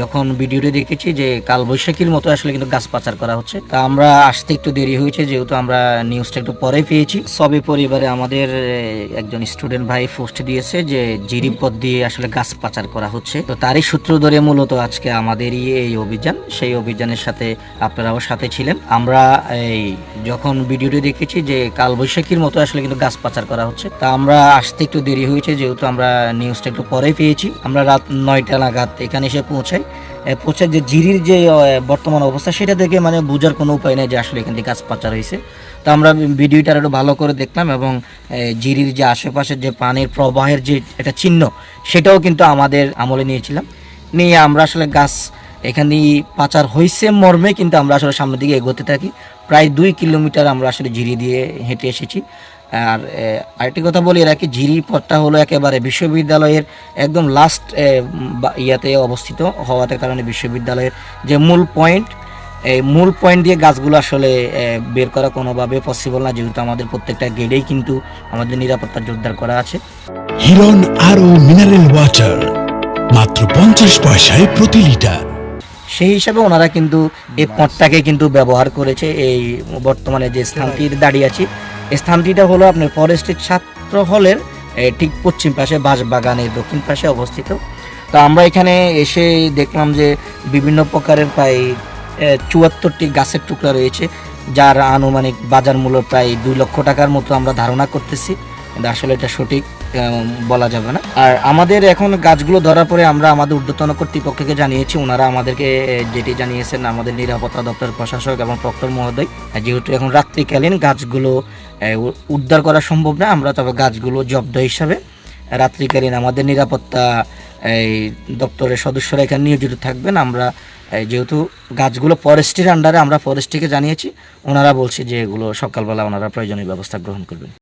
যখন ভিডিওটি দেখেছি যে কালবৈশাখীর মতো আসলে কিন্তু গাছ পাচার করা হচ্ছে, তা আমরা আসতে একটু দেরি হয়েছে, যেহেতু আমরা নিউজটা একটু পরে পেয়েছি। সবে পরিবারে আমাদের একজন স্টুডেন্ট ভাই পোস্ট দিয়েছে যে জিরি পথ দিয়ে আসলে গাছ পাচার করা হচ্ছে। তো তারই সূত্র ধরে মূলত আজকে আমাদেরই এই অভিযান, সেই অভিযানের সাথে আপনারাও সাথে ছিলেন। আমরা, এই, যখন ভিডিওটি দেখেছি যে কালবৈশাখীর মতো আসলে কিন্তু গাছ পাচার করা হচ্ছে, তা আমরা আসতে একটু দেরি হয়েছে, যেহেতু আমরা নিউজটা একটু পরে পেয়েছি। আমরা রাত নয়টা নাগাদ এখানে এসে পৌঁছাই। এ, পৌঁছে যে জিরির যে বর্তমান অবস্থা সেটা দেখে মানে বোঝার কোনো উপায় নেই যে আসলে এখান থেকে গাছ পাচার হয়েছে। তো আমরা ভিডিওটা একটু ভালো করে দেখলাম এবং জিরির যে আশেপাশের যে পানির প্রবাহের যে একটা চিহ্ন সেটাও কিন্তু আমাদের আমলে নিয়েছিলাম। নিয়ে আমরা আসলে গাছ এখানে পাচার হয়েছে মর্মে কিন্তু আমরা আসলে সামনের দিকে এগোতে থাকি। প্রায় দুই কিলোমিটার আমরা আসলে জিরি দিয়ে হেঁটে এসেছি। আর আরেকটি কথা বলি এর কি ঝিরি পথটা হলো একেবারে বিশ্ববিদ্যালয়ের একদম লাস্ট ইয়াতে অবস্থিত হওয়াতে কারণে বিশ্ববিদ্যালয়ের যে মূল পয়েন্ট এই মূল পয়েন্ট দিয়ে গাছগুলো আসলে বের করা কোনোভাবে পসিবল না। যেহেতু আমাদের প্রত্যেকটা গেটেই কিন্তু আমাদের নিরাপত্তা জোরদার করা আছে। হিরন আরও মিনারেল ওয়াটার মাত্র পঞ্চাশ পয়সায় প্রতি লিটার সেই হিসাবে ওনারা কিন্তু এই পথটাকে কিন্তু ব্যবহার করেছে। এই বর্তমানে যে স্থানটি দাঁড়িয়ে আছি স্থানটিটা হলো আপনার ফরেস্টের ছাত্র হলের ঠিক পশ্চিম পাশে বাঁশবাগানের দক্ষিণ পাশে অবস্থিত। তো আমরা এখানে এসে দেখলাম যে বিভিন্ন প্রকারের প্রায় চুয়াত্তরটি গাছের টুকরা রয়েছে, যার আনুমানিক বাজার মূল্য প্রায় দুই লক্ষ টাকার মতো আমরা ধারণা করতেছি। আসলে এটা সঠিক। বলা যাবে না। আর আমাদের এখন গাছগুলো ধরার পরে আমরা আমাদের ঊর্ধ্বতন কর্তৃপক্ষকে জানিয়েছি, ওনারা আমাদেরকে যেটি জানিয়েছেন আমাদের নিরাপত্তা দপ্তর প্রশাসক এবং প্রক্টর মহোদয়, যেহেতু এখন রাত্রিকালীন গাছগুলো উদ্ধার করা সম্ভব না, আমরা তবে গাছগুলো জব্দ হিসাবে রাত্রিকালীন আমাদের নিরাপত্তা এই দপ্তরের সদস্যরা এখানে নিয়োজিত থাকবেন। আমরা যেহেতু গাছগুলো ফরেস্টের আন্ডারে আমরা ফরেস্টটিকে জানিয়েছি, ওনারা বলছে যে এগুলো সকালবেলা ওনারা প্রয়োজনীয় ব্যবস্থা গ্রহণ করবেন।